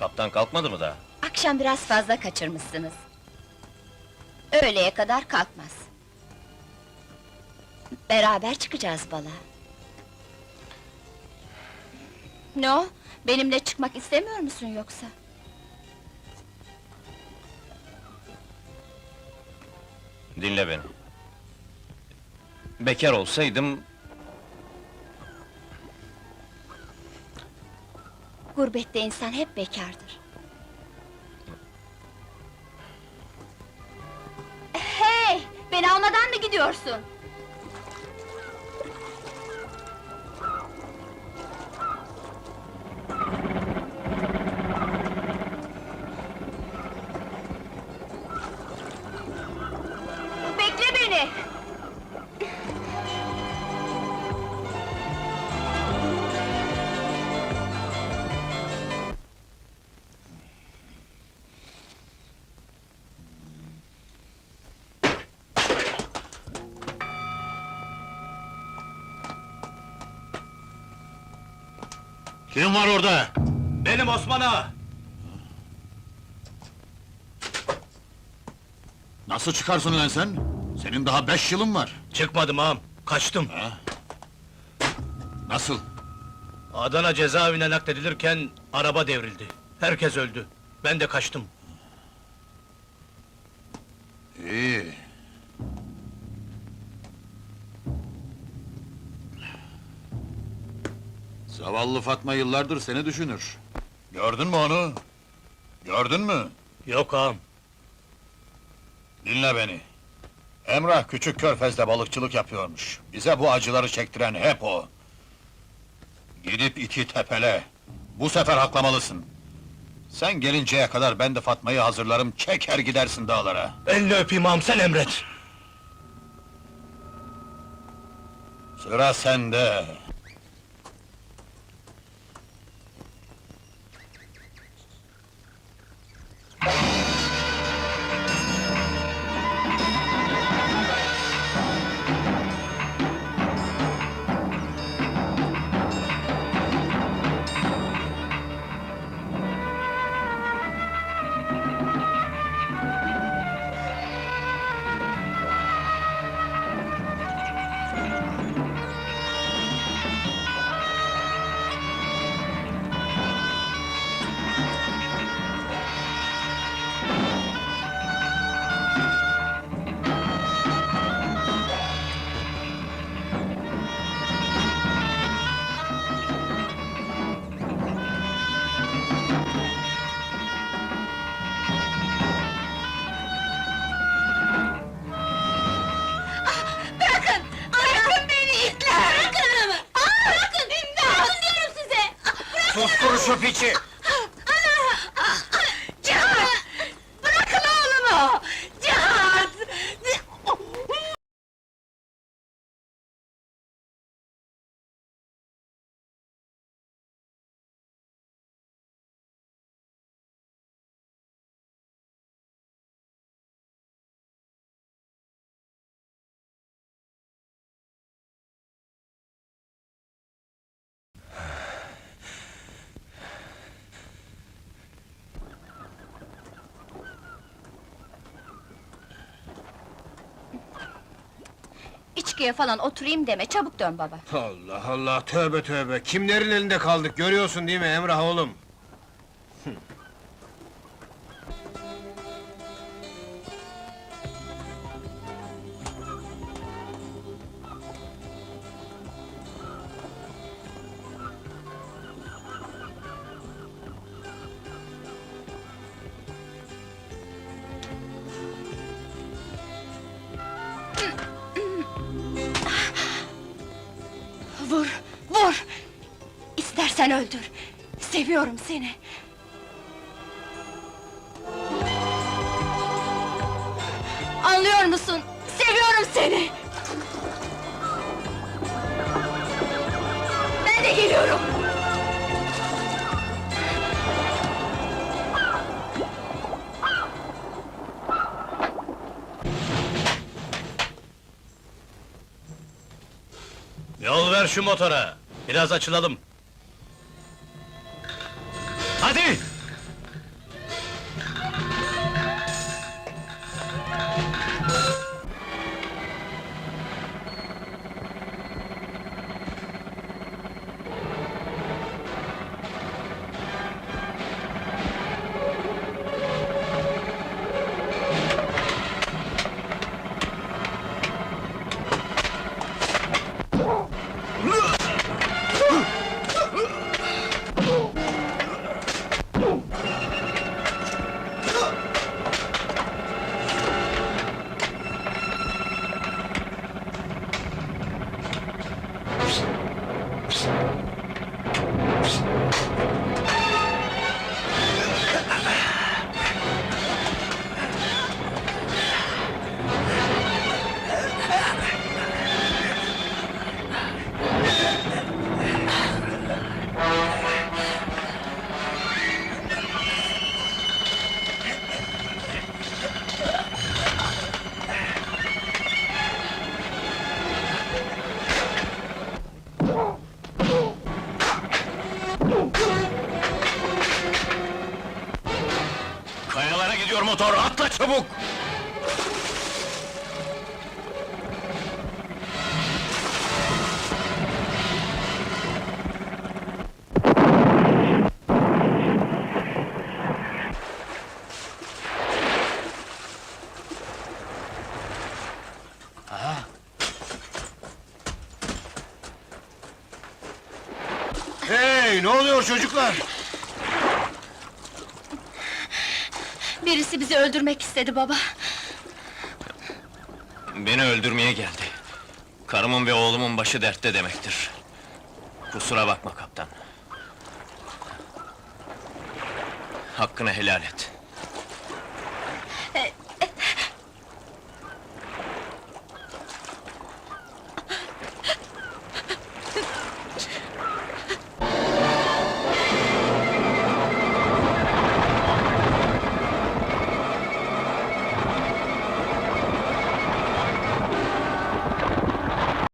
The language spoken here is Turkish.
Yataktan kalkmadı mı daha? Akşam biraz fazla kaçırmışsınız. Öğleye kadar kalkmaz. Beraber çıkacağız bala. Ne o? Benimle çıkmak istemiyor musun yoksa? Dinle beni. Bekar olsaydım... Gurbette insan hep bekardır. Hey! Beni almadan mı gidiyorsun? Kim var orada? Benim Osman Ağa! Nasıl çıkarsın lan sen? Senin daha beş yılın var. Çıkmadım ağam, kaçtım. Nasıl? Adana cezaevine nakledilirken araba devrildi. Herkes öldü. Ben de kaçtım. İyi. Zavallı Fatma yıllardır seni düşünür. Gördün mü onu? Gördün mü? Yok ağam. Dinle beni. Emrah küçük körfezde balıkçılık yapıyormuş. Bize bu acıları çektiren hep o. Gidip iki tepele. Bu sefer haklamalısın. Sen gelinceye kadar ben de Fatma'yı hazırlarım, çeker gidersin dağlara. Elini öpeyim ağam, sen emret. Sıra sende. Şu piçi! İçkiye falan oturayım deme, çabuk dön baba. Allah Allah, tövbe tövbe! Kimlerin elinde kaldık, görüyorsun değil mi Emrah oğlum? Vur, vur! İstersen öldür. Seviyorum seni. Anlıyor musun? Seviyorum seni! Ben de geliyorum! Yol ver şu motora. Biraz açılalım. Hadi! Çabuk! Hey, ne oluyor çocuklar? Birisi bizi öldürmek istedi baba. Beni öldürmeye geldi. Karımın ve oğlumun başı dertte demektir. Kusura bakma kaptan. Hakkını helal et.